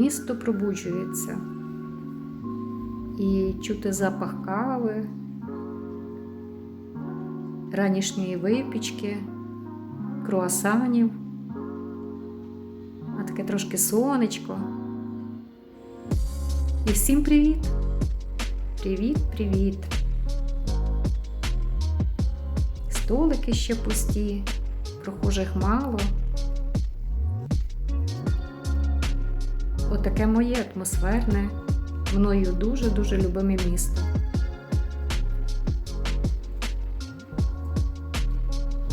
Місто пробуджується. І чути запах кави, ранішньої випічки, круасанів, а таке трошки сонечко. І всім привіт! Привіт, привіт! Столики ще пусті, прохожих мало. Отаке моє атмосферне, мною дуже-дуже любиме місто.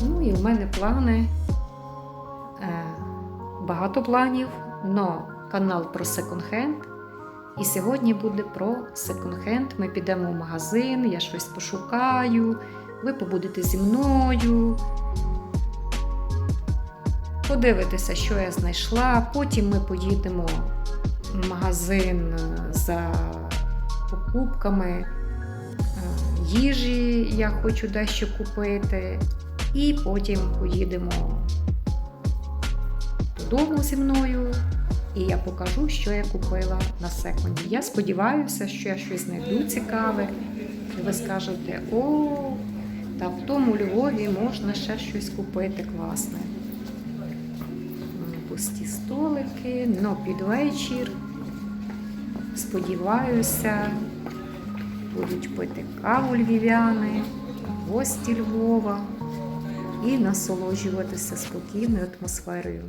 Ну і в мене плани, е, багато планів, но канал про секонд-хенд. І сьогодні буде про секонд-хенд. Ми підемо в магазин, я щось пошукаю, ви побудете зі мною. Подивитися, що я знайшла. Потім ми поїдемо магазин е, за покупками е, їжі, я хочу дещо купити. І потім поїдемо додому зі мною. І я покажу, що я купила на секунді. Я сподіваюся, що я щось знайду цікаве. І ви скажете, о, та в тому Львові можна ще щось купити класне. Пусті столики, но під вечір. Сподіваюся, будуть пити каву львів'яни, гості Львова і насолоджуватися спокійною атмосферою.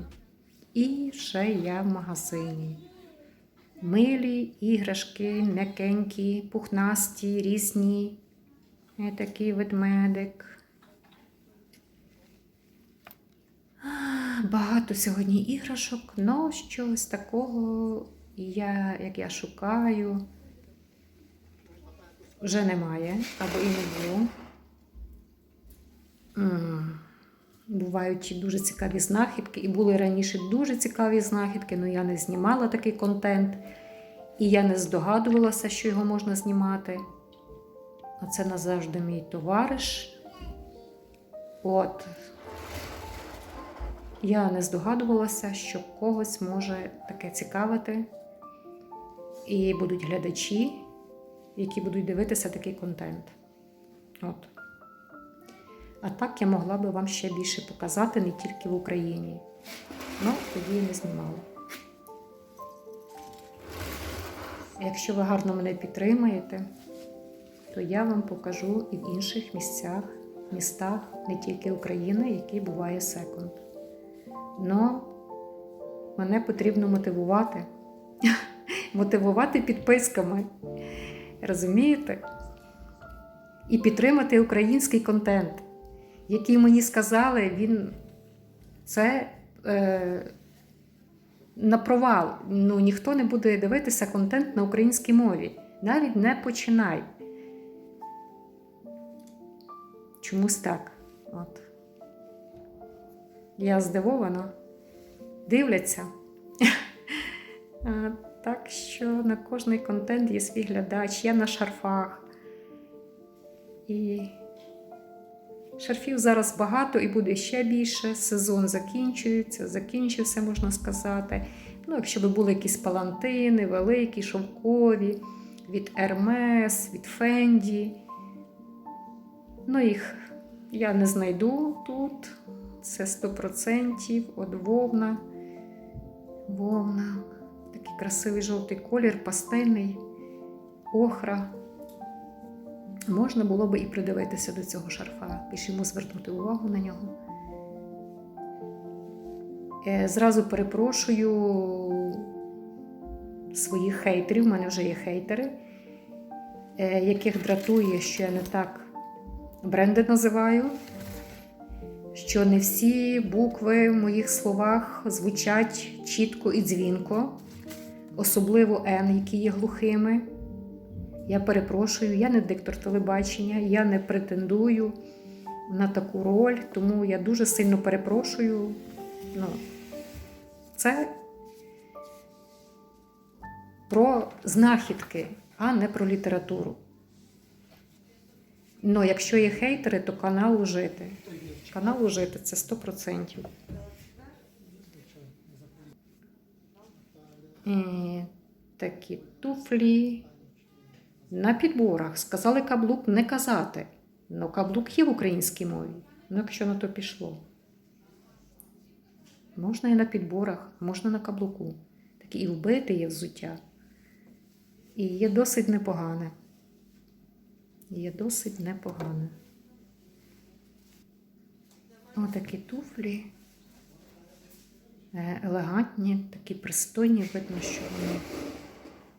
І ще я в магазині. Милі іграшки, м'якенькі, пухнасті, різні. Е, Такий ведмедик. Багато сьогодні іграшок, але щось такого, я, як я шукаю, вже немає або і не було. Бувають дуже цікаві знахідки, і були раніше дуже цікаві знахідки, але я не знімала такий контент, і я не здогадувалася, що його можна знімати. А це назавжди мій товариш. От. Я не здогадувалася, що когось може таке цікавити. І будуть глядачі, які будуть дивитися такий контент. От. А так я могла би вам ще більше показати не тільки в Україні. Ну, тоді не знімала. Якщо ви гарно мене підтримаєте, то я вам покажу і в інших місцях, містах, не тільки України, який буває секунд. Но мене потрібно мотивувати. Мотивувати підписками. Розумієте? І підтримати український контент який мені сказали, він це е, на провал. Ну, ніхто не буде дивитися контент на українській мові. Навіть не починай. Чомусь так. От. Я здивована. Дивляться. Так що на кожний контент є свій глядач, я на шарфах. І Шарфів зараз багато і буде ще більше. Сезон закінчується, закінчився, можна сказати. Ну, якщо би були якісь палантини, великі, шовкові, від Hermes, від Fendi. Ну, їх я не знайду тут. Це 100% от вовна. Вовна. Красивий жовтий колір, пастельний, охра. Можна було би і придивитися до цього шарфа, йому звернути увагу на нього. Е, Зразу перепрошую своїх хейтерів, у мене вже є хейтери, е, яких дратує, що я не так бренди називаю, що не всі букви в моїх словах звучать чітко і дзвінко, особливо Н, які є глухими. Я перепрошую, я не диктор телебачення, я не претендую на таку роль, тому я дуже сильно перепрошую. Ну, Це про знахідки, а не про літературу. Ну, якщо є хейтери, то канал ужити. Канал ужити це 100%. Такі туфлі. На підборах. Сказали каблук не казати. Ну, каблук є в українській мові. Ну, якщо на то пішло. Можна і на підборах, можна на каблуку. Такі і вбите є взуття. І є досить непогане. Є досить непогане. Отакі туфлі. Е, Елегантні, такі пристойні, видно, що вони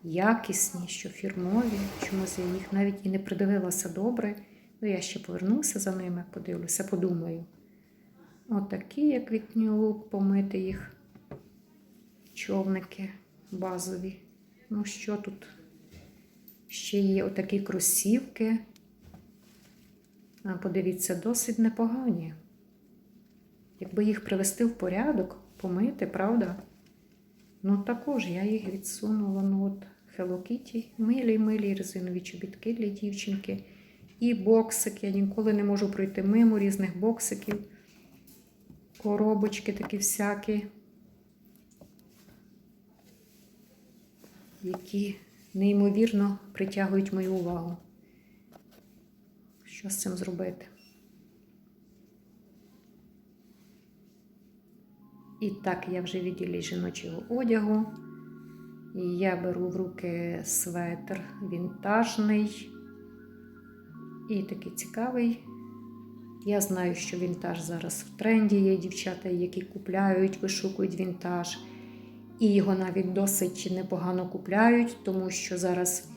якісні, що фірмові. Чомусь я їх навіть і не придивилася добре. Ну, я ще повернуся за ними, подивлюся, подумаю. Отакі, як вікнюк, помити їх човники базові. Ну, що тут? Ще є отакі кросівки. Подивіться, досить непогані. Якби їх привести в порядок, помити, правда? Ну також я їх відсунула. Ну от Hello Kitty, милі, милі резинові чобітки для дівчинки. І боксик. Я ніколи не можу пройти мимо різних боксиків. Коробочки такі всякі, які неймовірно притягують мою увагу. Що з цим зробити? І так, я вже відділі жіночого одягу. І я беру в руки светр вінтажний і такий цікавий. Я знаю, що вінтаж зараз в тренді є дівчата, які купляють, вишукують вінтаж. І його навіть досить непогано купляють, тому що зараз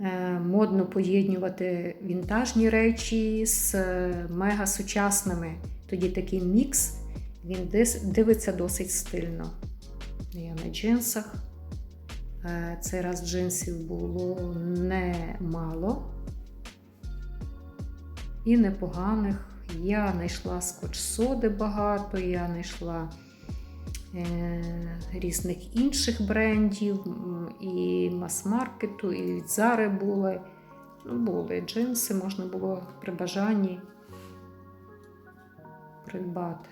е, модно поєднувати вінтажні речі з е, мега сучасними. Тоді такий мікс він дивиться досить стильно. Я на джинсах. Е, Цей раз джинсів було немало і непоганих. Я знайшла скотч-соди багато, я знайшла е, різних інших брендів, і мас-маркету, і від Зари були. Ну, були джинси, можна було при бажанні придбати.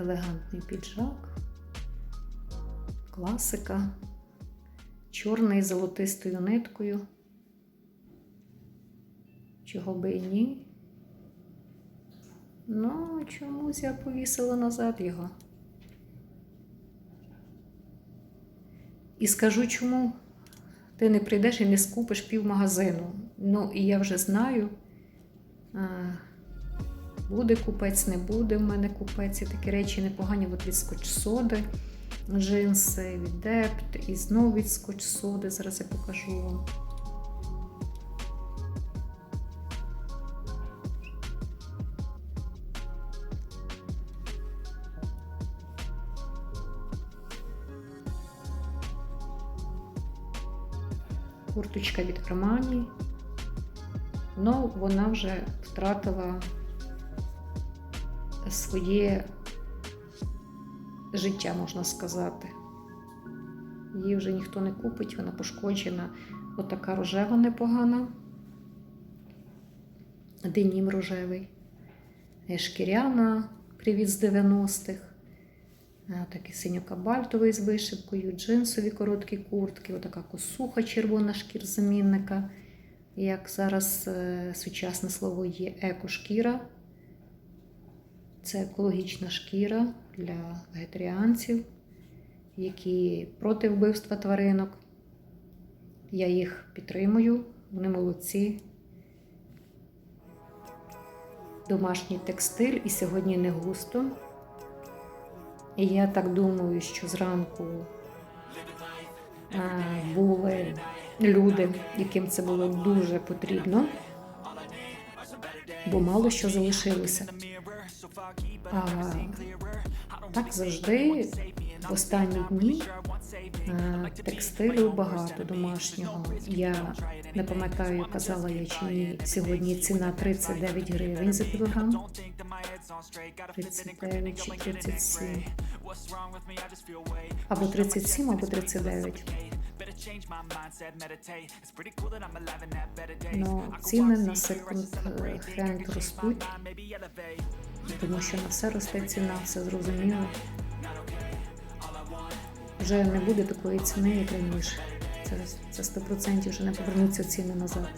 Елегантний піджак, класика, чорний золотистою ниткою. Чого би і ні. Ну, чомусь я повісила назад його. І скажу чому ти не прийдеш і не скупиш пів магазину. Ну, і я вже знаю. Буде купець, не буде в мене купець. І такі речі непогані от від скотч-соди, джинси, від Депт, і знову від скотч-соди. Зараз я покажу вам. Курточка від Армані. Ну, вона вже втратила своє життя, можна сказати. Її вже ніхто не купить, вона пошкоджена. Отака рожева непогана. Денім рожевий. Е, Шкіряна, привіт з 90-х. Е, Такий синьо-кабальтовий з вишивкою, джинсові короткі куртки, отака косуха червона шкірзамінника. Як зараз е, сучасне слово є екошкіра. Це екологічна шкіра для вегетаріанців, які проти вбивства тваринок. Я їх підтримую, вони молодці. Домашній текстиль і сьогодні не густо. І я так думаю, що зранку а, були люди, яким це було дуже потрібно, бо мало що залишилося. А, так завжди в останні дні Е, Текстилю багато домашнього. Я не пам'ятаю, казала я чи ні. Сьогодні ціна 39 гривень за кілограм. 39 чи 37. Або 37, або 39. Ну, ціни на секонд-хенд ростуть, тому що на все росте ціна, все зрозуміло. Вже не буде такої ціни, як раніше. Це, це 100% вже не повернуться ціни назад.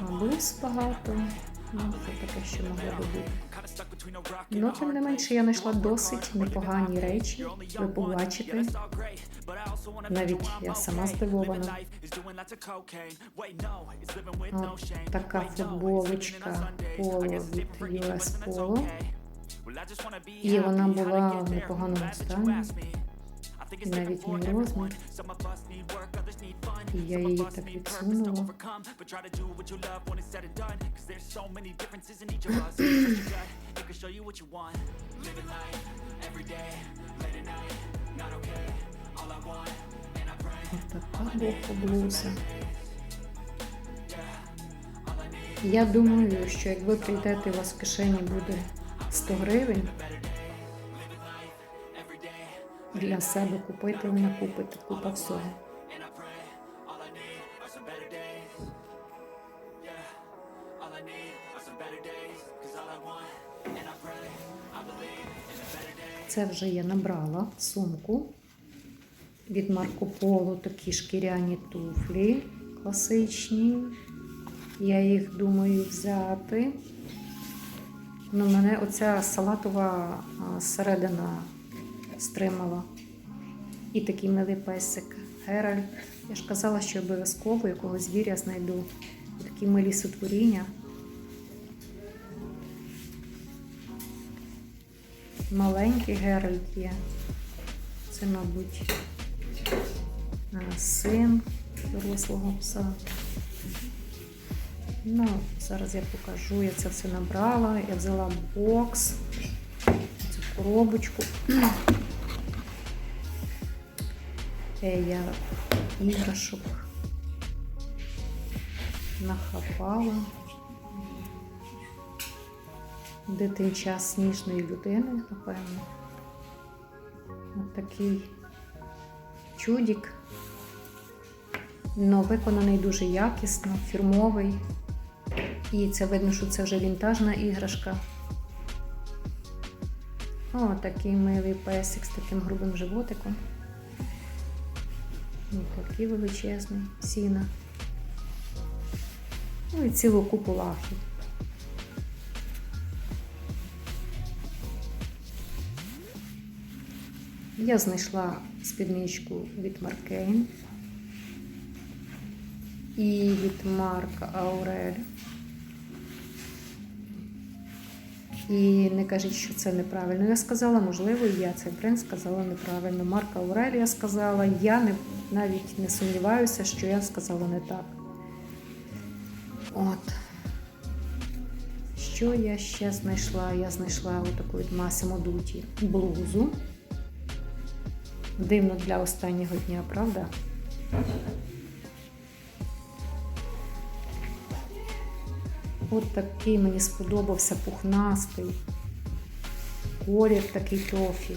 А блуз багато. Ну, це таке, що могло би бути. Ну, тим не менше, я знайшла досить непогані речі. Ви побачите. Навіть я сама здивована. От така футболочка поло від US Polo. І вона була в непоганому стані. Навіть мій розмір. І я її так відсунула. Отака боку блуза. Я думаю, що як ви прийдете, у вас в кишені буде 100 гривень. Для себе купити, ви не купите, купа всього. Це вже я набрала сумку від Марко Поло такі шкіряні туфлі класичні. Я їх думаю взяти. Ну, мене оця салатова середина стримала. І такий милий песик Геральт. Я ж казала, що обов'язково якогось звіря знайду. Такі милі сотворіння. Маленький Геральт є. Це, мабуть, син дорослого пса. Ну, зараз я покажу, я це все набрала. Я взяла бокс, цю коробочку. Я іграшок нахапала. Дитинча сніжної людини, напевно. Ось такий чудик. Но виконаний дуже якісно, фірмовий. І це видно, що це вже вінтажна іграшка. О, такий милий песик з таким грубим животиком. І величезні сіна. Ну і цілу купу лахів. Я знайшла спідничку від Маркейн і від Марка Аурель. І не кажіть, що це неправильно. Я сказала, можливо, і я цей бренд сказала неправильно. Марка Аурелія сказала, я не, навіть не сумніваюся, що я сказала не так. От. Що я ще знайшла? Я знайшла отаку від Massimo Dutti блузу. Дивно для останнього дня, правда? От такий мені сподобався пухнастий. Колір такий тофі.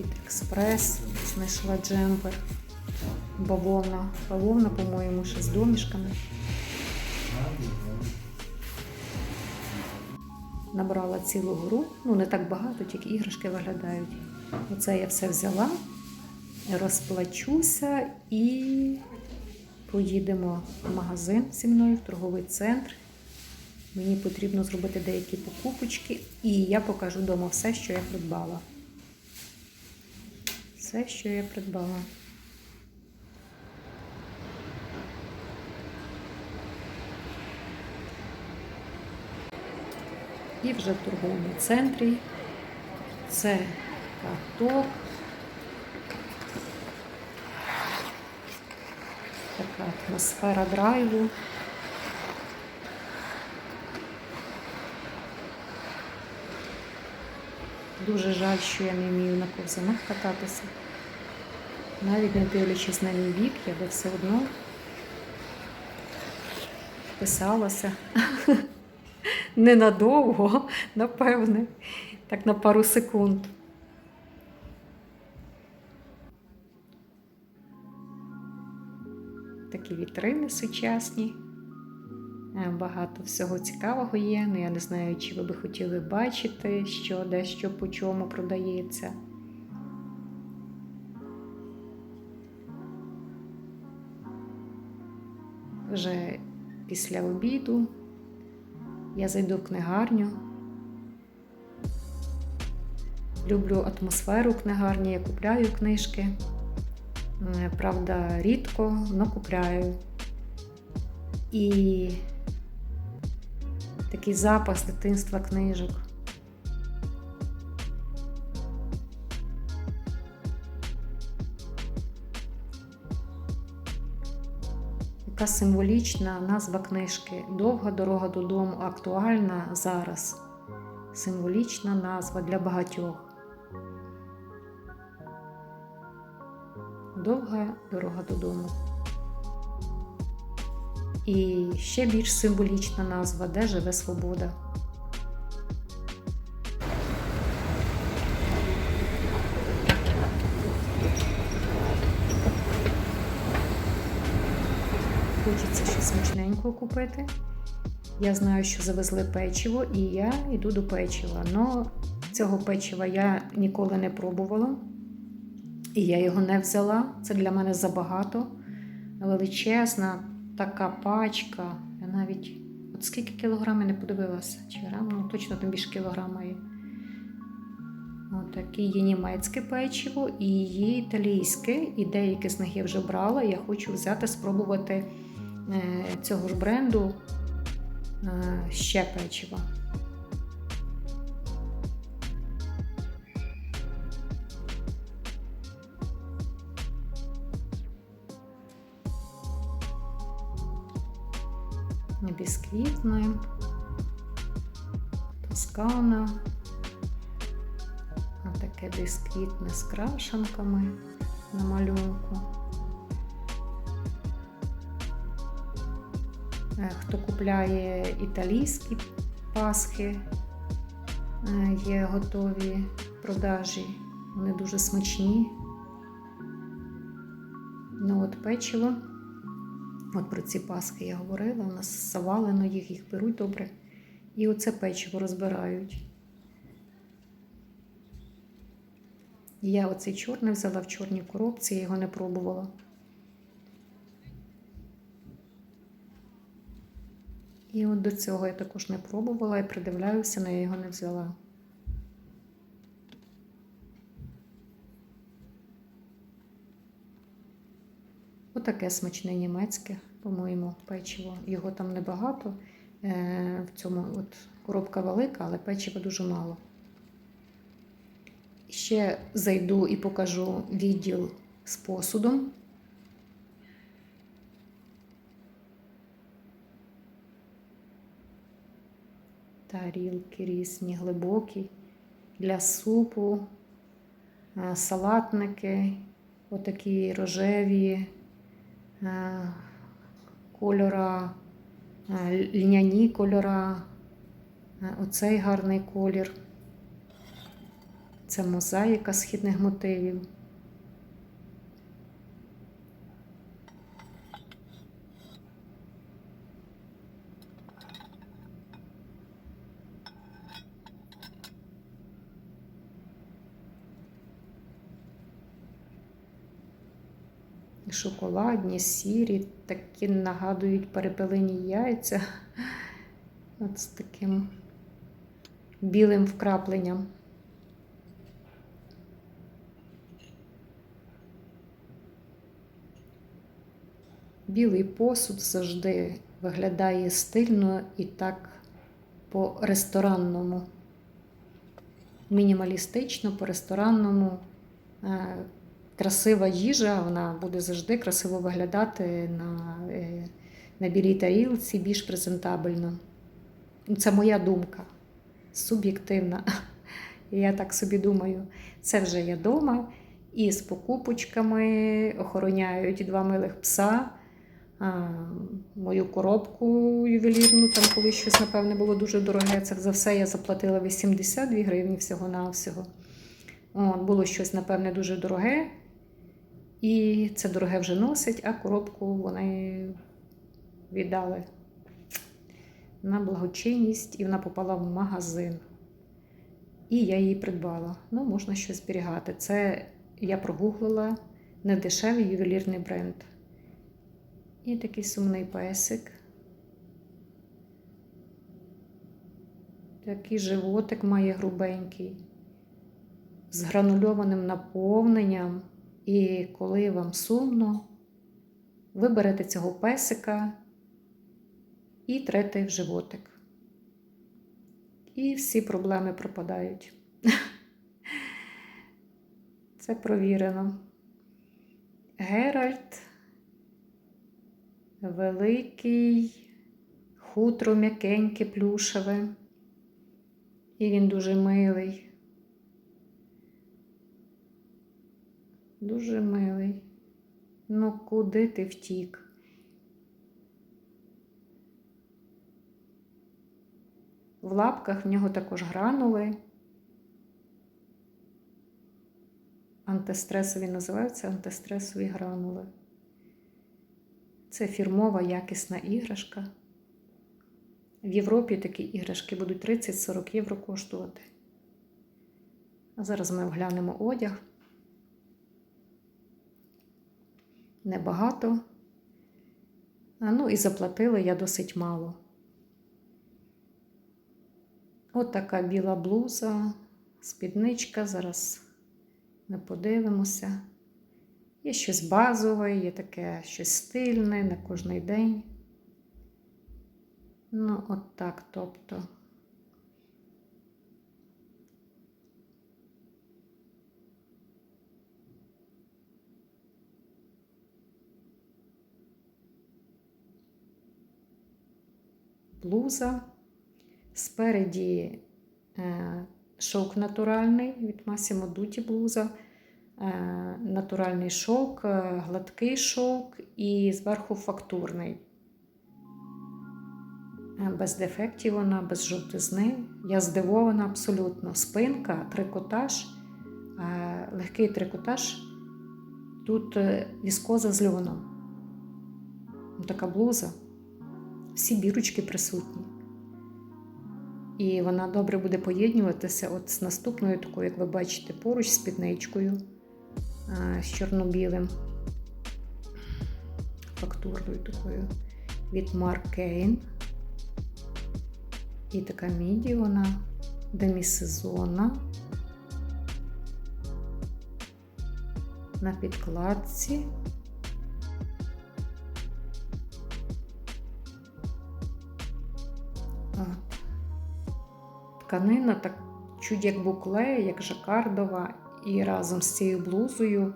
Від експрес знайшла джемпер. Бавовна. Бавовна, по-моєму, ще з домішками. Набрала цілу гру, ну не так багато, тільки іграшки виглядають. Оце я все взяла, розплачуся і поїдемо в магазин зі мною, в торговий центр. Мені потрібно зробити деякі покупочки, і я покажу вдома все, що я придбала. Все, що я придбала. І вже в торговому центрі це каток. така атмосфера драйву. Дуже жаль, що я не вмію на ковзанах кататися. Навіть не дивлячись на мій бік, я би все одно вписалася ненадовго, напевне, так на пару секунд. Такі вітрини сучасні. Е, Багато всього цікавого є. Ну, я не знаю, чи ви би хотіли бачити, що де що по чому продається. Вже після обіду я зайду в книгарню. Люблю атмосферу книгарні, я купляю книжки. Е, Правда, рідко, але купляю. І такий запах з дитинства книжок. Яка символічна назва книжки. Довга дорога додому актуальна зараз. Символічна назва для багатьох. Довга дорога додому. І ще більш символічна назва Де живе свобода. Хочеться щось смачненького купити. Я знаю, що завезли печиво, і я йду до печива. Но цього печива я ніколи не пробувала. І я його не взяла. Це для мене забагато. Величезна така пачка. Я навіть от скільки кілограмів не подивилася, чи грам, ну точно там більше кілограма є. Отаке є німецьке печиво і є італійське, і деякі з них я вже брала. Я хочу взяти, спробувати е, цього ж бренду е, ще печиво. Бісквітне, тоскана, таке бісквітне з крашенками на малюнку. Е, Хто купляє італійські пасхи, е, є готові продажі, вони дуже смачні. Ну от печиво. От про ці паски я говорила, у нас завалено їх, їх беруть добре. І оце печиво розбирають. Я оцей чорний взяла в чорній коробці, я його не пробувала. І от до цього я також не пробувала і придивляюся, але я його не взяла. Отаке смачне німецьке, по-моєму, печиво. Його там небагато. Е, В цьому от коробка велика, але печива дуже мало. Ще зайду і покажу відділ з посудом. Тарілки різні, глибокі для супу, е, салатники, отакі рожеві кольора, е, льняні кольора, Е, оцей гарний колір. Це мозаїка східних мотивів. Шоколадні, сірі, такі нагадують перепелені яйця. От з таким білим вкрапленням. Білий посуд завжди виглядає стильно і так по-ресторанному. Мінімалістично, по-ресторанному. Красива їжа, вона буде завжди красиво виглядати на, е, на білій тарілці, більш презентабельно. Це моя думка, суб'єктивна. Я так собі думаю, це вже я вдома. І з покупочками охороняють два милих пса, а, мою коробку ювелірну, там коли щось, напевне, було дуже дороге. Це за все я заплатила 82 гривні всього-навсього. Було щось, напевне, дуже дороге. І це дороге вже носить, а коробку вони віддали на благочинність, і вона попала в магазин. І я її придбала. Ну, можна щось зберігати. Це я прогуглила недешевий ювелірний бренд. І такий сумний песик. Такий животик має грубенький, з гранульованим наповненням. І коли вам сумно, ви берете цього песика і трете в животик. І всі проблеми пропадають. Це провірено. Геральт великий, хутро м'якеньке, плюшеве. І він дуже милий. Дуже милий. Ну, куди ти втік? В лапках в нього також гранули. Антистресові називаються антистресові гранули. Це фірмова якісна іграшка. В Європі такі іграшки будуть 30-40 євро коштувати. А зараз ми оглянемо одяг. Небагато. А ну і заплатила я досить мало. От така біла блуза, спідничка. Зараз ми подивимося. Є щось базове, є таке щось стильне на кожний день. Ну, от так, тобто. Блуза. Спереді е, шовк натуральний від Massimo Dutti блуза. Е, натуральний шовк, е, гладкий шовк і зверху фактурний. Без дефектів вона, без жовтизни. Я здивована абсолютно. Спинка, трикотаж, легкий трикотаж. Тут віскоза з льоном. Така блуза. Всі бірочки присутні. І вона добре буде поєднуватися от з наступною такою, як ви бачите, поруч з спідничкою з чорно-білим фактурою такою від Mark Kane. І така міді вона демісезонна. На підкладці. Тканина так чуть як букле, як жакардова, і разом з цією блузою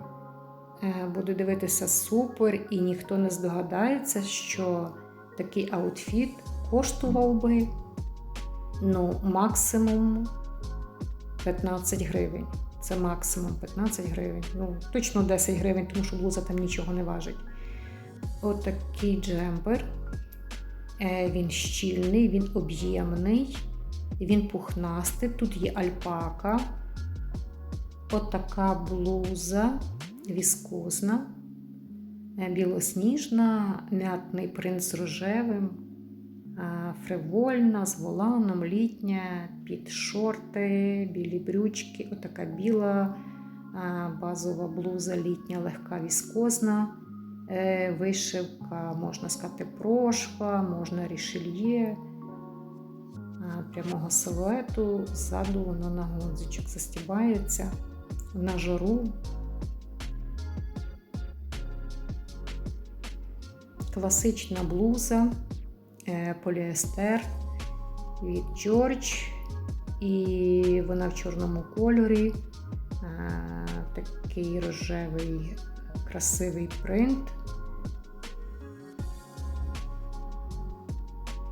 е, буду дивитися супер, і ніхто не здогадається, що такий аутфіт коштував би ну, максимум 15 гривень. Це максимум 15 гривень. Ну, точно 10 гривень, тому що блуза там нічого не важить. Отакий От джемпер. Е, він щільний, він об'ємний, він пухнастий. Тут є альпака. Отака блуза віскозна, е, білосніжна, м'ятний принц з рожевим, е, фривольна, з воланом, літня, під шорти, білі брючки, отака біла е, базова блуза, літня, легка віскозна. Вишивка, можна сказати, прошва, можна рішельє прямого силуету, ззаду воно на гудзичок застібається на жару. Класична блуза, е, поліестер від George, і вона в чорному кольорі, е, такий рожевий красивий принт.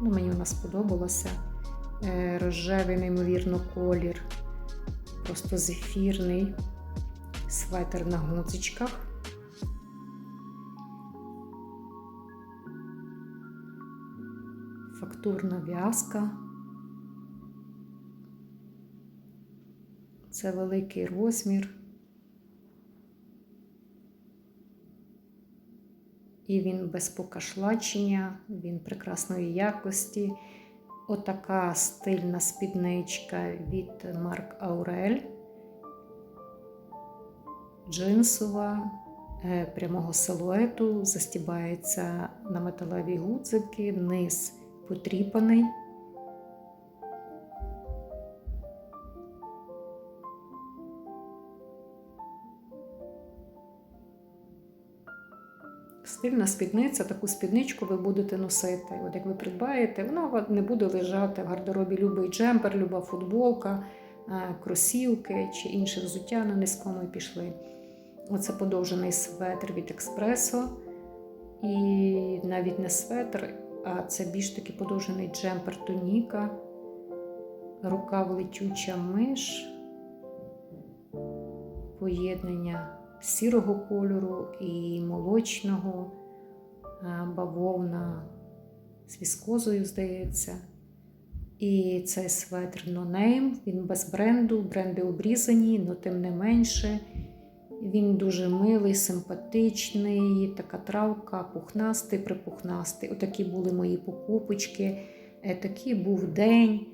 Ну, Мені вона сподобалася. Е, рожевий, неймовірно, колір. просто зефірний светр на гудзичках. Фактурна в'язка. Це великий розмір. І він без покашлачення, він прекрасної якості. Отака стильна спідничка від Марк Аурель. Джинсова, е, прямого силуету, застібається на металеві гудзики, низ потріпаний. Стильна спідниця, таку спідничку ви будете носити. От як ви придбаєте, вона не буде лежати в гардеробі любий джемпер, люба футболка, е, кросівки чи інше взуття на низькому і пішли. Оце подовжений светр від експресо. І навіть не светр, а це більш таки подовжений джемпер тоніка, рукав летюча миш, поєднання сірого кольору і молочного, бавовна з віскозою, здається. І цей светр No він без бренду, бренди обрізані, але тим не менше. Він дуже милий, симпатичний, така травка, пухнастий, припухнастий. Отакі були мої покупочки. Е, Такий був день.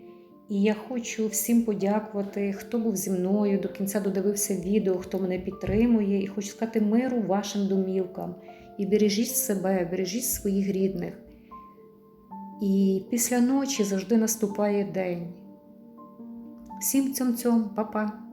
І я хочу всім подякувати, хто був зі мною, до кінця додивився відео, хто мене підтримує. І хочу сказати миру вашим домівкам. І бережіть себе, бережіть своїх рідних. І після ночі завжди наступає день. Всім цьом-цьом, па-па!